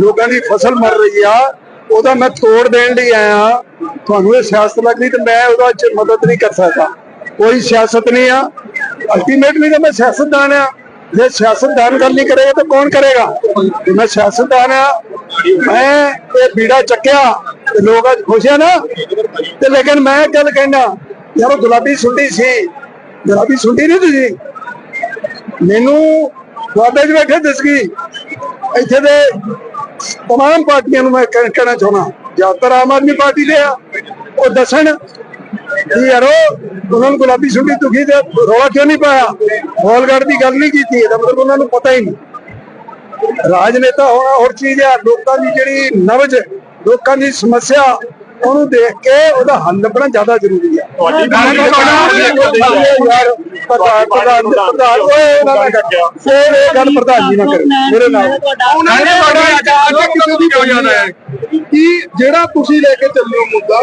ਲੋਕਾਂ ਦੀ ਫਸਲ ਮਰ ਰਹੀ ਆ, ਉਹਦਾ ਮੈਂ ਤੋੜ ਦੇਣ ਲਈ ਆਇਆ ਤੁਹਾਨੂੰ ਇਹ ਸਿਆਸਤ ਲੱਗਦੀ ਤੇ ਮੈਂ ਉਹਦਾ ਮਦਦ ਨਹੀਂ ਕਰ ਸਕਦਾ। ਕੋਈ ਸਿਆਸਤ ਨਹੀਂ ਆ। ਅਲਟੀਮੇਟਲੀ ਤਾਂ ਮੈਂ ਸਿਆਸਤਦਾਨ ਆ। ਜੇ ਸਿਆਸਤਦਾਨ ਗੱਲ ਨਹੀਂ ਕਰੇਗਾ ਤਾਂ ਕੌਣ ਕਰੇਗਾ? ਮੈਂ ਸਿਆਸਤਦਾਨ ਆ। ਮੈਂ ਇਹ ਬੀੜਾ ਚੱਕਿਆ ਤੇ ਲੋਕ ਅੱਜ ਖੁਸ਼ ਆ ਨਾ। ਤੇ ਲੇਕਿਨ ਮੈਂ ਗੱਲ ਕਹਿਣਾ ਯਾਰ ਉਹ ਗੁਲਾਬੀ ਸੁੰਡੀ ਸੀ। ਗੁਲਾਬੀ ਸੁੰਡੀ ਨਹੀਂ ਤੁਸੀਂ ਮੈਨੂੰ ਤੁਹਾਡੇ ਚ ਬੈਠੇ ਦਿਸ ਗਈ। ਇੱਥੇ ਦੇ ਤਮਾਮ ਪਾਰਟੀਆਂ ਨੂੰ ਮੈਂ ਕਹਿਣਾ ਚਾਹੁੰਦਾ ਜ਼ਿਆਦਾਤਰ ਆਮ ਆਦਮੀ ਪਾਰਟੀ ਦੇ ਆ, ਉਹ ਦੱਸਣ ਕਿ ਯਾਰੋ ਉਹਨਾਂ ਨੂੰ ਗੁਲਾਬੀ ਸੁੰਡੀ ਦੁਖੀ ਤੇ ਰੌਲਾ ਕਿਉਂ ਨਹੀਂ ਪਾਇਆ? ਹੋਲਗੜ ਦੀ ਗੱਲ ਨਹੀਂ ਕੀਤੀ, ਇਹਦਾ ਮਤਲਬ ਉਹਨਾਂ ਨੂੰ ਪਤਾ ਹੀ ਨਹੀਂ। ਰਾਜਨੇਤਾ ਹੋਣਾ ਹੋਰ ਚੀਜ਼ ਹੈ ਲੋਕਾਂ ਦੀ ਜਿਹੜੀ ਨਵਜ, ਲੋਕਾਂ ਦੀ ਸਮੱਸਿਆ ਉਹਨੂੰ ਦੇਖ ਕੇ ਉਹਦਾ ਹੱਲ ਲੱਭਣਾ ਜ਼ਿਆਦਾ ਜ਼ਰੂਰੀ ਹੈ ਤੁਹਾਡੀ ਗੱਲ ਨੂੰ ਤੁਹਾਡਾ ਯਾਰ ਪ੍ਰਧਾਨ ਪ੍ਰਧਾਨ ਪ੍ਰਧਾਨ ਓਏ ਉਹਨਾਂ ਨਾਲ ਕੱਟਿਆ ਫੇਰ ਇਹ ਗੱਲ ਪ੍ਰਧਾਨ ਜੀ ਨਾ ਕਰੇ ਮੇਰੇ ਨਾਲ। ਉਹਨਾਂ ਨੇ ਤੁਹਾਡਾ ਅੱਜ ਅੱਜ ਕਿਸੇ ਦੀ ਕਿਉਂ ਜਾਣਾ ਹੈ? ਕਿ ਜਿਹੜਾ ਤੁਸੀਂ ਲੈ ਕੇ ਚੱਲੇ ਹੋ ਮੁੱਦਾ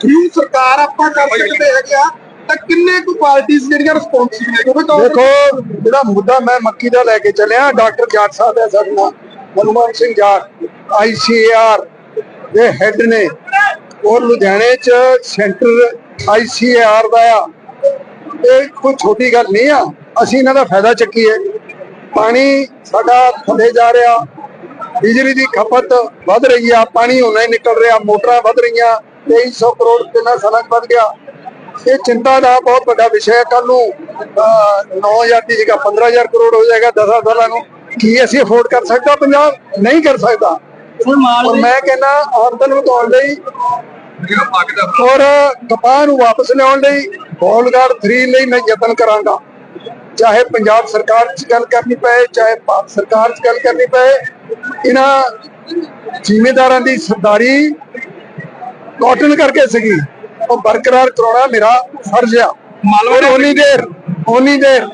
ਕਿ ਸਰਕਾਰ ਆਪਾਂ ਕਰ ਸਕਦੇ ਹੈਗੇ ਆ ਤਾਂ ਕਿੰਨੇ ਕੁ ਪਾਰਟੀਆਂ ਜਿਹੜੀਆਂ ਰਿਸਪੌਂਸਿਬਲ ਨੇ? ਕਿਉਂਕਿ ਦੇਖੋ ਜਿਹੜਾ ਮੁੱਦਾ ਮੈਂ ਮੱਕੀ ਦਾ ਲੈ ਕੇ ਚੱਲਿਆ ਡਾਕਟਰ ਜਾਟ ਸਾਹਿਬ ਹੈ ਸਾਡੇ ਨਾਲ ਹਨੂਮਾਨ ਸਿੰਘ ਜਾਟ ਆਈਸੀਆਰ ਦੇ ਹੈੱਡ ਨੇ। ਔਰ ਲੁਧਿਆਣੇ ਚ ਸੈਂਟਰ ਆਈਸੀਆਰ ਦਾ ਆ। ਇਹ ਕੋਈ ਛੋਟੀ ਗੱਲ ਨਹੀਂ ਆ। ਅਸੀਂ ਇਹਨਾਂ ਦਾ ਫਾਇਦਾ ਚੱਕੀਏ। ਪਾਣੀ ਸਾਡਾ ਥੱਲੇ ਜਾ ਰਿਹਾ। ਬਿਜਲੀ ਦੀ ਖਪਤ ਵੱਧ ਰਹੀ ਆ। ਪਾਣੀ ਹੁਣੇ ਹੀ ਨਿਕਲ ਰਿਹਾ। ਮੋਟਰਾਂ ਵੱਧ ਰਹੀਆਂ। 2300 ਕਰੋੜ ਕਿੰਨਾ ਸਾਲਾਂ ਵੱਧ ਗਿਆ। ਇਹ ਚਿੰਤਾ ਦਾ ਬਹੁਤ ਵੱਡਾ ਵਿਸ਼ਾ ਹੈ। ਕੱਲ ਨੂੰ ਅਹ, 9000 ਦੀ ਜਗ੍ਹਾ 15000 ਕਰੋੜ ਹੋ ਜਾਏਗਾ 10 ਸਾਲਾਂ ਨੂੰ। ਕੀ ਅਸੀਂ ਅਫੋਰਡ ਕਰ ਸਕਦਾ? ਪੰਜਾਬ ਨਹੀਂ ਕਰ ਸਕਦਾ। ਮੈਂ ਕਹਿੰਦਾ ਆਮਦਨ ਵਧਾਉਣ ਲਈ ਔਰ ਕਪਾਹ ਨੂੰ ਵਾਪਸ ਲਿਆਉਣ ਲਈ ਬੋਲਗਾਰ 3 ਲਈ ਮੈਂ ਯਤਨ ਕਰਾਂਗਾ। ਚਾਹੇ ਪੰਜਾਬ ਸਰਕਾਰ 'ਚ ਗੱਲ ਕਰਨੀ ਪਏ ਚਾਹੇ ਭਾਰਤ ਸਰਕਾਰ 'ਚ ਗੱਲ ਕਰਨੀ ਪਏ ਇਹਨਾਂ ਜ਼ਿਮੀਦਾਰਾਂ ਦੀ ਸਰਦਾਰੀ ਕਾਟਨ ਕਰਕੇ ਸੀਗੀ। ਉਹ ਬਰਕਰਾਰ ਕਰਾਉਣਾ ਮੇਰਾ ਫਰਜ਼ ਆ। ਮਾਲਵਾ ਉਨੀ ਦੇਰ ਉਨੀ ਦੇਰ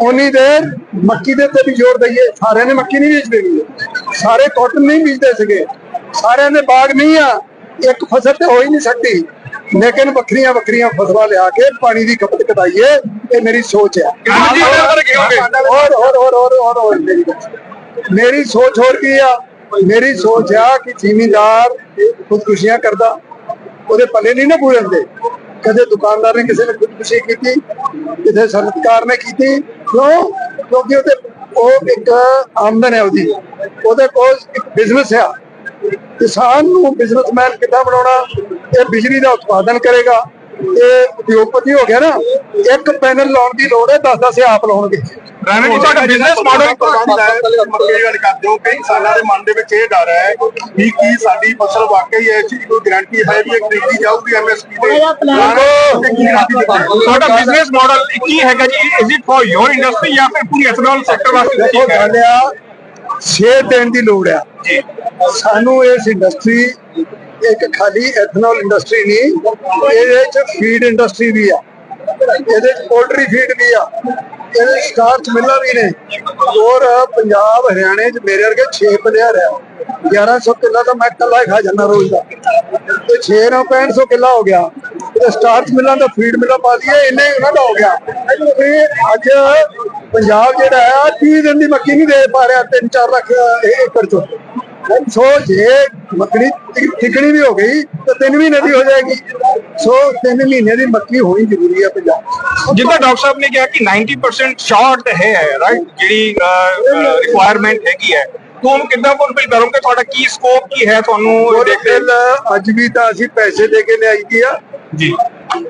ਉਨੀ ਦੇਰ ਮੱਕੀ ਦੇ ਤੇ ਵੀ ਜ਼ੋਰ ਦਈਏ। ਸਾਰਿਆਂ ਨੇ ਮੱਕੀ ਨਹੀਂ ਗੇ। ਸਾਰੇ ਕਾਟਨ ਨਹੀਂ ਬੀਜਦੇ ਸੀਗੇ। ਸਾਰਿਆਂ ਦੇ ਬਾਗ ਨਹੀਂ ਆ। ਇੱਕ ਫਸਲ ਤੇ ਹੋ ਹੀ ਨਹੀਂ ਸਕਦੀ। ਲੇਕਿਨ ਵੱਖਰੀਆਂ ਵੱਖਰੀਆਂ ਫਸਲਾਂ ਲਿਆ ਕੇ ਪਾਣੀ ਦੀ ਖਪਤ ਘਟਾਈਏ ਇਹ ਮੇਰੀ ਸੋਚ ਹੈ। ਹੋਰ? ਹੋਰ ਹੋਰ ਹੋਰ ਹੋਰ ਮੇਰੀ ਸੋਚ ਹੋਰ ਕੀ ਆ? ਮੇਰੀ ਸੋਚ ਆ ਕਿ ਜ਼ਿਮੀਂਦਾਰ ਖੁਦਕੁਸ਼ੀਆਂ ਕਰਦਾ ਉਹਦੇ ਪੱਲੇ ਨਹੀਂ ਨਾ ਪੂਰਨਦੇ ਕਦੇ ਦੁਕਾਨਦਾਰ ਨੇ ਕਿਸੇ ਨੇ ਖੁਦਕੁਸ਼ੀ ਕੀਤੀ ਕਿਤੇ ਸਨਤਕਾਰ ਨੇ ਕੀਤੀ। ਕਿਉਂ? ਕਿਉਂਕਿ ਉਹਦੇ ਉਹ ਇੱਕ ਆਮਦਨ ਹੈ ਉਹਦੀ। ਉਹਦੇ ਕੋਲ ਇੱਕ ਬਿਜ਼ਨਸ ਆ। ਕਿਸਾਨ ਨੂੰ ਬਿਜ਼ਨਸਮੈਨ ਕਿੱਦਾਂ ਬਣਾਉਣਾ ਇਹ ਬਿਜਲੀ ਦਾ ਉਤਪਾਦਨ ਕਰੇਗਾ ਇਹ ਉਦਯੋਗਪਤੀ ਹੋ ਗਿਆ ਨਾ ਇੱਕ ਪੈਨਲ ਲਾਉਣ ਦੀ ਲੋੜ ਹੈ 10 10 ਆਪ ਲਾਉਣਗੇ। ਰਾਣਾ ਜੀ ਤੁਹਾਡਾ ਬਿਜ਼ਨਸ ਮਾਡਲ ਮੱਕੀ ਗੱਲ ਕਰਦੇ ਹੋ ਕਈ ਸਾਲਾਂ ਦੇ ਮਨ ਦੇ ਵਿੱਚ ਇਹ ਡਰ ਹੈ ਕਿ ਕੀ ਸਾਡੀ ਫਸਲ ਵਾਕਈ ਹੈ ਚੀਜ਼ ਕੋਈ ਗਾਰੰਟੀ ਹੈ ਵੀ ਇਹ ਖਰੀਦੀ ਜਾਊਗੀ ਐਮਐਸਪੀ ਤੇ? ਤੁਹਾਡਾ ਬਿਜ਼ਨਸ ਮਾਡਲ ਕੀ ਹੈਗਾ ਜੀ? Is it for your industry ਜਾਂ ਫਿਰ ਪੂਰੀ ਐਥਨੋਲ ਸੈਕਟਰ ਵਾਸਤੇ ਠੀਕ ਹੈ? ਸ਼ੇਅਰ ਦੇਣ ਦੀ ਲੋੜ ਆ। ਸਾਨੂੰ ਇਸ ਇੰਡਸਟਰੀ ਇੱਕ ਖਾਲੀ ਐਥਨੋਲ ਇੰਡਸਟਰੀ ਨਹੀਂ ਇਹਦੇ ਚ ਫੀਡ ਇੰਡਸਟਰੀ ਵੀ ਆ। ਇਹਦੇ ਚ ਪੋਲਟਰੀ ਫੀਡ ਵੀ ਆ। ਇਹਦੇ ਸਟਾਰਚ ਮਿਲਾਂ ਵੀ ਨੇ। ਔਰ ਪੰਜਾਬ ਹਰਿਆਣੇ ਚ ਮੇਰੇ ਵਰਗੇ 6 ਪਲੇਅਰ ਆ। 1100 ਕਿੱਲਾ ਤਾਂ ਮੈਂ ਇਕੱਲਾ ਹੀ ਖਾ ਜਾਂਦਾ ਰੋਜ਼ ਦਾ। ਤੇ 6 ਨਾਲ 6500 ਕਿੱਲਾ ਹੋ ਗਿਆ। ਸਟਾਰਚ ਮਿਲਾਂ ਦਾ ਫੀਡ ਮਿਲਾਂ ਪਾ ਦਈਏ ਇੰਨੇ ਉਹਨਾਂ ਦਾ ਹੋ ਗਿਆ। ਤੇ ਅੱਜ ਪੰਜਾਬ ਜਿਹੜਾ ਹੈ 30 ਦਿਨ ਦੀ ਮੱਕੀ ਨਹੀਂ ਦੇ ਪਾ ਰਿਹਾ 3-4 ਲੱਖ ਏਕੜ ਚੋਂ। ਸੋ ਜੇ ਮੱਕੜੀ ਟਿਕਣੀ ਵੀ ਹੋ ਗਈ ਤਾਂ 3 ਮਹੀਨੇ ਦੀ ਹੋ ਜਾਏਗੀ। ਸੋ 3 ਮਹੀਨੇ ਦੀ ਮੱਕੀ ਹੋਣੀ ਜ਼ਰੂਰੀ ਹੈ ਪੰਜਾਬ। ਜਿੱਦਾਂ ਡਾਕਟਰ ਸਾਹਿਬ ਨੇ ਕਿਹਾ ਕਿ 90% ਸ਼ਾਰਟ ਹੈ ਰਾਈਟ ਜਿਹੜੀ ਰਿਕੁਆਇਰਮੈਂਟ ਹੈਗੀ ਹੈ। ਤੂੰ ਉਹਨੂੰ ਕਿੱਦਾਂ ਫੁੱਲਫਿਲ ਕਰੋਗੇ ਤੁਹਾਡਾ ਕੀ ਸਕੋਪ ਕੀ ਹੈ ਤੁਹਾਨੂੰ ਦੇਖਦੇ ਅੱਜ ਵੀ ਤਾਂ ਅਸੀਂ ਪੈਸੇ ਦੇ ਕੇ ਲਿਆਈ ਦੀ ਆ। ਜੀ।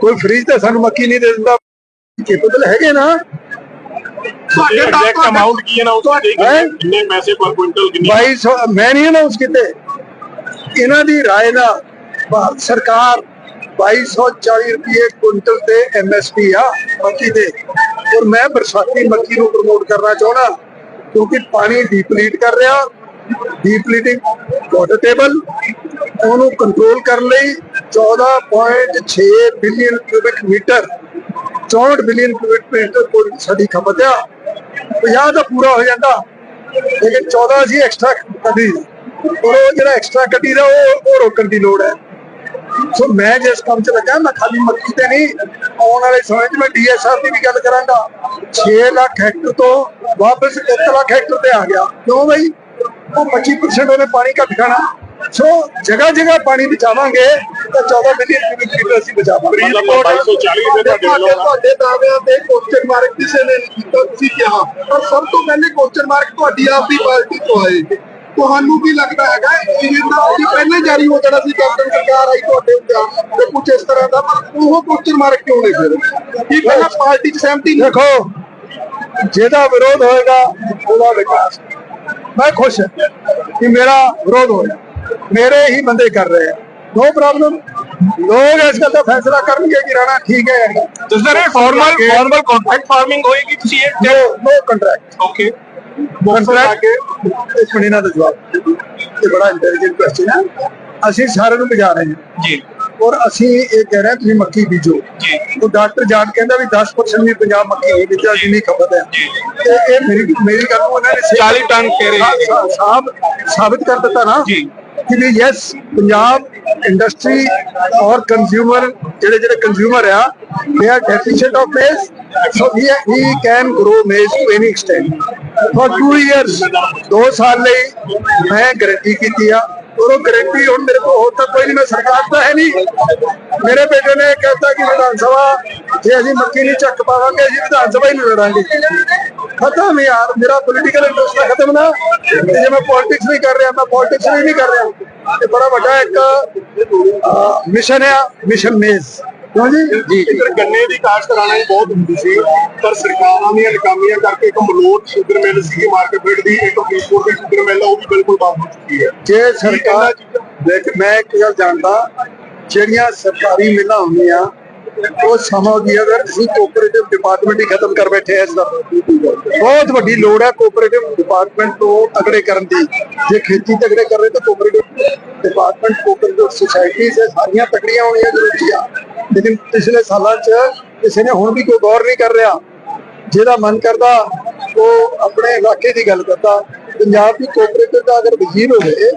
ਕੋਈ ਫ੍ਰੀਜ ਤਾਂ ਸਾਨੂੰ ਮੱਕੀ ਨਹੀਂ ਦੇ ਦਿੰਦਾ। ਕੇਪੇਬਲ ਹੈਗੇ ਨਾ। ਤੁਹਾਡੇ ਐਗਜ਼ੈਕਟ ਅਮਾਉਂਟ ਕੀ ਹੈ ਨਾ ਉਸ ਦੇ? ਕਿੰਨੇ ਪੈਸੇ ਪਰ ਕੁਇੰਟਲ ਕਿੰਨੀ? 2200 ਮੈਂ ਨਹੀਂ ਅਨਾਉਂਸ ਕੀਤੇ। ਇਹਨਾਂ ਦੀ ਰਾਏ ਨਾਲ ਭਾਰਤ ਸਰਕਾਰ 2240 ਰੁਪਏ ਕੁਇੰਟਲ ਤੇ ਐਮਐਸਪੀ ਆ ਮੱਕੀ ਦੇ। ਔਰ ਮੈਂ ਬਰਸਾਤੀ ਮੱਕੀ ਨੂੰ ਪ੍ਰਮੋਟ ਕਰਨਾ ਚਾਹੁੰਦਾ ਕਿਉਂਕਿ ਪਾਣੀ ਡੀਪਲੀਟ ਕਰ ਰਿਹਾ। ਡੀਪਲੀਟਿੰਗ ਵਾਟਰ ਟੇਬਲ ਉਹਨੂੰ ਕੰਟਰੋਲ ਕਰਨ ਲਈ 14.6 billion cubic metre 64 billion cubic metre ਕੋਲ ਸਾਡੀ ਖਪਤ ਆ 50 ਦਾ ਪੂਰਾ ਹੋ ਜਾਂਦਾ ਲੇਕਿਨ 14 ਅਸੀਂ ਐਕਸਟਰਾ ਕੱਢੀ ਔਰ ਉਹ ਜਿਹੜਾ ਐਕਸਟਰਾ ਕੱਢੀ ਦਾ ਉਹ ਉਹ ਰੋਕਣ ਦੀ ਲੋੜ ਹੈ ਸੋ ਮੈਂ ਜਿਸ ਕੰਮ 'ਚ ਲੱਗਾ ਮੈਂ ਖਾਲੀ ਮੱਕੀ ਤੇ ਨਹੀਂ ਆਉਣ ਵਾਲੇ ਸਮੇਂ 'ਚ ਮੈਂ ਡੀਐਸਆਰ ਦੀ ਵੀ ਗੱਲ ਕਰਾਂਗਾ 6 ਲੱਖ ਹੈਕਟਰ ਤੋਂ ਵਾਪਸ 1 ਲੱਖ ਹੈਕਟਰ ਤੇ ਆ ਗਿਆ ਕਿਉਂ ਬਈ ਉਹ 25% ਉਹਨੇ ਪਾਣੀ ਘੱਟ ਖਾਣਾ ਸੋ ਜਗ੍ਹਾ ਜਗ੍ਹਾ ਪਾਣੀ ਬਚਾਵਾਂਗੇ ਤਾਂ 14 ਮਿਲੀਅਨ ਕਿਊਬਿਕ ਮੀਟਰ ਅਸੀਂ ਬਚਾਵਾਂਗੇ ਮਤਲਬ 2240 ਰੁਪਏ ਤੁਹਾਡੇ ਵੱਲੋਂ ਆ। ਤੁਹਾਡੇ ਦਾਅਵਿਆਂ ਤੇ ਕੁਐਸਚਨ ਮਾਰਕ ਕਿਸੇ ਨੇ ਨਹੀਂ ਕੀਤਾ ਤੁਸੀਂ ਕਿਹਾ। ਪਰ ਸਭ ਤੋਂ ਪਹਿਲੇ ਕੁਐਸਚਨ ਮਾਰਕ ਤੁਹਾਡੀ ਆਪ ਦੀ ਪਾਰਟੀ ਤੋਂ ਆਏ। ਤੁਹਾਨੂੰ ਕੀ ਲੱਗਦਾ ਹੈਗਾ ਇਹ ਤਾਂ ਉਹਦੀ ਪਹਿਲੇ ਜਾਰੀ ਹੋ ਜਾਣਾ ਸੀ ਕੈਪਟਨ ਸਰਕਾਰ ਆਈ ਤੁਹਾਡੇ ਉੱਤੇ ਤੇ ਕੁਝ ਇਸ ਤਰ੍ਹਾਂ ਦਾ ਪਰ ਉਹ ਕੁਐਸਚਨ ਮਾਰਕ ਕਿਉਂ ਨਹੀਂ ਫਿਰ? ਕੀ ਪਹਿਲਾਂ ਪਾਰਟੀ ਚ ਸਹਿਮਤੀ ਨਹੀਂ? ਦੇਖੋ ਜਿਹਦਾ ਵਿਰੋਧ ਹੋਏਗਾ ਉਹਦਾ ਵਿਕਾਸ। ਮੈਂ ਖੁਸ਼ ਹਾਂ ਕਿ ਮੇਰਾ ਵਿਰੋਧ ਹੋਇਆ। ਮੇਰੇ ਹੀ ਬੰਦੇ ਕਰ ਰਹੇ ਆ। ਨੋ ਪ੍ਰੋਬਲਮ ਲੋਕ ਇਸ ਗੱਲ ਦਾ ਫੈਸਲਾ ਕਰਨਗੇ ਕਿ ਰਾਣਾ ਠੀਕ ਹੈ ਜਾਂ ਨਹੀਂ। ਜਿਸ ਤਰ੍ਹਾਂ ਫਾਰਮਲ ਫਾਰਮਲ ਕੰਟਰੈਕਟ ਫਾਰਮਿੰਗ ਹੋਏਗੀ ਤੁਸੀਂ ਇਹ? No no contract okay contract ਇੱਕ ਮਿੰਟ ਦਾ ਜਵਾਬ। ਇਹ ਬੜਾ ਇੰਟੈਲੀਜੈਂਟ ਕੁਐਸਚਨ ਹੈ। ਅਸੀਂ ਸਾਰਿਆਂ ਨੂੰ ਬੁਝਾ ਰਹੇ ਹਾਂ। ਜੀ। ਔਰ ਅਸੀਂ ਇਹ ਕਹਿ ਰਹੇ ਹਾਂ ਤੁਸੀਂ ਮੱਕੀ ਬੀਜੋ। ਜੀ। ਉਹ ਡਾਕਟਰ ਜਾਟ ਕਹਿੰਦਾ ਵੀ 10% ਵੀ ਪੰਜਾਬ ਮੱਕੀ ਨਹੀਂ ਬੀਜਿਆ ਜਿੰਨੀ ਖਪਤ ਹੈ। ਤੇ ਇਹ ਮੇਰੀ ਮੇਰੀ ਗੱਲ ਨੂੰ ਉਹਨਾਂ ਨੇ ਸਹੀ- 40 ਟਨ ਕਹਿ ਰਹੇ ਸਾਬ ਸਾਬਿਤ ਕਰ ਦਿੱਤਾ ਨਾ। ਜੀ। ਕਿ ਵੀ ਯੈਸ ਪੰਜਾਬ ਇੰਡਸਟਰੀ ਔਰ ਕੰਜ਼ਿਊਮਰ ਜਿਹੜੇ ਜਿਹੜੇ ਕੰਜ਼ਿਊਮਰ ਆ they are deficient of maize so he he can grow maize to any extent for 2 years 2 ਸਾਲ ਲਈ ਮੈਂ ਗਰੰਟੀ ਕੀਤੀ ਆ। ਔਰ ਉਹ ਗਰੰਟੀ ਹੁਣ ਮੇਰੇ ਕੋਲ ਹੋਰ ਤਾਂ ਕੋਈ ਨਹੀਂ ਮੈਂ ਸਰਕਾਰ ਤਾਂ ਹੈ ਨਹੀਂ ਮੇਰੇ ਬੇਟੇ ਨੇ ਕਹਿਤਾ ਕਿ ਵਿਧਾਨ ਸਭਾ, ਜੇ ਅਸੀਂ ਮੱਕੀ ਨਹੀਂ ਚੱਕ ਪਾਵਾਂਗੇ, ਅਸੀਂ ਵਿਧਾਨ ਸਭਾ ਹੀ ਨਹੀਂ ਲੜਾਂਗੇ। ਖਤਮ ਯਾਰ ਮੇਰਾ ਪੋਲੀਟੀਕਲ ਇੰਟਰਸਟ ਤਾਂ ਖਤਮ ਨਾ। ਤੇ ਜੇ ਮੈਂ ਪੋਲਿਟਿਕਸ ਨਹੀਂ ਕਰ ਰਿਹਾ ਮੈਂ ਪੋਲਿਟਿਕਸ ਵੀ ਨਹੀਂ ਕਰ ਰਿਹਾ। ਇਹ ਬੜਾ ਵੱਡਾ ਇੱਕ ਮਿਸ਼ਨ ਹੈ ਮਿਸ਼ਨ ਮੇਜ਼ ਕਿਉਂ ਜੀ? ਜੀ ਇੱਧਰ ਗੰਨੇ ਦੀ ਕਾਸ਼ਤ ਕਰਾਣਾ ਹੀ ਬਹੁਤ ਹੁੰਦੀ ਸੀ ਪਰ ਸਰਕਾਰਾਂ ਦੀਆਂ ਨਕਾਮੀਆਂ ਕਰਕੇ ਇੱਕ ਮਲੋਟ ਸ਼ੂਗਰ ਮਿਲ ਸੀ ਮਾਰਕੀਟ ਦੀ ਇੱਕ ਫਰੀਦਕੋਟ ਦੀ ਸ਼ੂਗਰ ਮਿਲ ਉਹ ਵੀ ਬਿਲਕੁਲ ਬੰਦ ਹੋ ਚੁੱਕੀ ਹੈ। ਜੇ ਸਰਕਾਰ ਦੇਖ ਮੈਂ ਇੱਕ ਗੱਲ ਜਾਣਦਾ ਜਿਹੜੀਆਂ ਸਰਕਾਰੀ ਮਿਲਾਂ ਹੁੰਦੀਆਂ ਉਹ ਸਮਾਂ ਦੀ ਅਗਰ ਅਸੀਂ ਕੋਆਪਰੇਟਿਵ ਡਿਪਾਰਟਮੈਂਟ ਹੀ ਖਤਮ ਕਰ ਬੈਠੇ ਇਸ ਦਾ, ਬਹੁਤ ਵੱਡੀ ਲੋੜ ਹੈ ਕੋਆਪਰੇਟਿਵ ਡਿਪਾਰਟਮੈਂਟ ਤੋਂ ਤਗੜੇ ਕਰਨ ਦੀ। ਜੇ ਖੇਤੀ ਤਗੜੇ ਕਰ ਰਹੇ ਤਾਂ ਕੋਆਪਰੇਟਿਵ ਡਿਪਾਰਟਮੈਂਟ ਕੋਆਪਰੇਟਿਵ ਸੁਸਾਇਟੀਜ਼ ਸਾਰੀਆਂ ਤਗੜੀਆਂ ਹੋਣੀਆਂ ਜ਼ਰੂਰੀ ਆ। ਲੇਕਿਨ ਪਿਛਲੇ ਸਾਲਾਂ 'ਚ ਕਿਸੇ ਨੇ ਹੁਣ ਵੀ ਕੋਈ ਗੌਰ ਨਹੀਂ ਕਰ ਰਿਹਾ। ਜਿਹਦਾ ਮਨ ਕਰਦਾ ਉਹ ਆਪਣੇ ਇਲਾਕੇ ਦੀ ਗੱਲ ਕਰਦਾ, ਪੰਜਾਬ ਦੀ ਕੋਆਪਰੇਟਿਵ ਦਾ ਅਗਰ ਵਜ਼ੀਰ ਹੋਵੇ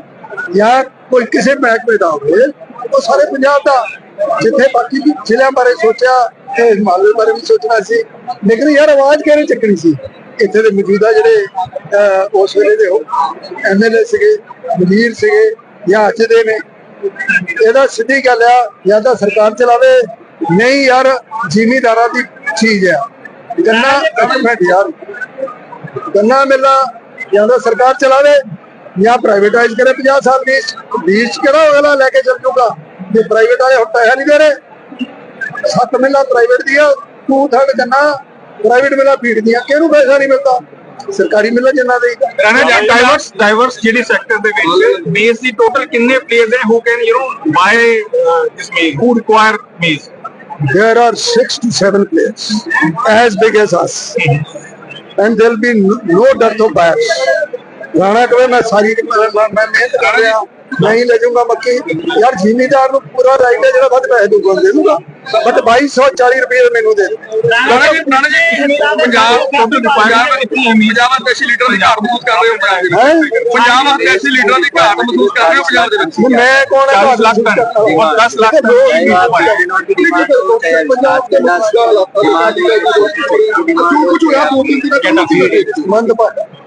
ਜਾਂ ਕੋਈ ਕਿਸੇ ਮਹਿਕਮੇ ਦਾ ਹੋਵੇ, ਉਹ ਸਾਰੇ ਪੰਜਾਬ ਦਾ ਜਿੱਥੇ ਬਾਕੀ ਵੀ ਜ਼ਿਲ੍ਹਿਆਂ ਬਾਰੇ ਸੋਚਿਆ ਤੇ ਹਿਮਾਲय ਬਾਰੇ ਵੀ ਸੋਚਣਾ ਸੀ। ਲੇਕਿਨ ਯਾਰ ਆਵਾਜ਼ ਕਿਹਨੇ ਚੱਕਣੀ ਸੀ? ਇੱਥੇ ਦੇ ਮੌਜੂਦਾ ਜਿਹੜੇ ਉਸ ਵੇਲੇ ਦੇ ਐਮਐਲਏ ਸੀਗੇ ਵਜ਼ੀਰ ਸੀਗੇ, ਜਾਂ ਅੱਜ ਦੇ ਨੇ। ਇਹਦਾ ਸਿੱਧੀ ਗੱਲ ਆ, ਜਾਂ ਤਾਂ ਸਰਕਾਰ ਚਲਾਵੇ, ਨਹੀਂ ਯਾਰ, ਜ਼ਿਮੀਦਾਰਾਂ ਦੀ ਚੀਜ਼ ਆ। ਗੰਨਾ ਗਵਰਨਮੈਂਟ ਯਾਰ। ਗੰਨਾ ਮੇਲਾ ਜਾਂ ਤਾਂ ਸਰਕਾਰ ਚਲਾਵੇ, ਜਾਂ ਪ੍ਰਾਈਵੇਟਾਈਜ਼ ਕਰੇ 50 ਸਾਲ ਲੀਜ਼ ਲੀਜ਼ ਕਿਹੜਾ ਅਗਲਾ ਲੈ ਕੇ ਚੱਲ ਜੂਗਾ? ਜੇ ਪ੍ਰਾਈਵੇਟ ਵਾਲੇ ਹੁਣ ਪੈਸਾ ਨਹੀਂ ਦੇ ਰਹੇ। ਸੱਤ ਮਿਲਾਂ ਪ੍ਰਾਈਵੇਟ ਦੀਆਂ ਟੂ ਥਰਡ ਗੰਨਾ ਪ੍ਰਾਈਵੇਟ ਮਿਲਾਂ ਫੀਡ ਦੀਆਂ ਕਿਹਨੂੰ ਪੈਸਾ ਨਹੀਂ ਮਿਲਦਾ? ਸਰਕਾਰੀ ਮਿਲਾਂ ਜਿੰਨਾ ਦੇ। ਜੀ ਡਾਈਵਰਸ ਡਾਈਵਰਸ ਜਿਹੜੀ ਸੈਕਟਰ ਦੇ ਵਿੱਚ ਮੇਜ਼ ਦੀ ਟੋਟਲ ਕਿੰਨੇ ਪਲੇਅਰਸ ਹੈ ਹੂ can you no by this maize who require maize there are six to seven players as big as us. And there'll be no, dearth of buyers. Rana ਕਹੇ ਮੈਂ ਸਾਰੀ ਮੈਂ ਮੈਂ ਮਿਹਨਤ ਕਰ ਰਿਹਾ ਮੈਂ ਹੀ ਲੈ ਜਾਊਂਗਾ ਮੱਕੀ। ਯਾਰ ਜ਼ਿਮੀਦਾਰ ਨੂੰ ਪੂਰਾ ਰਾਈਟ ਹੈ ਜਿਹੜਾ ਵੱਧ ਪੈਸੇ ਦੂਗਾ ਦੇ ਦੂਗਾ ਬਟ 2240 ਰੁਪਏ ਮੈਨੂੰ ਦੇ। ਰਾਣਾ ਜੀ ਰਾਣਾ ਜੀ ਪੰਜਾਬ ਪੰਜਾਬ ਪੰਜਾਬ ਵਾਸਤੇ ਅਸੀਂ ਲੀਡਰਾਂ ਦੀ ਘਾਟ ਮਹਿਸੂਸ ਕਰ ਰਹੇ ਹੋ ਹੈਂ? ਪੰਜਾਬ ਵਾਸਤੇ ਅਸੀਂ ਲੀਡਰਾਂ ਦੀ ਘਾਟ ਮਹਿਸੂਸ ਕਰ ਰਹੇ ਹੋ ਪੰਜਾਬ ਦੇ ਵਿੱਚ। ਮੈਂ ਕੌਣ ਹੈ 40 ਲੱਖ ਔਰ 10 ਲੱਖ ਟਨ ਮੰਦ ਭਾਗਾ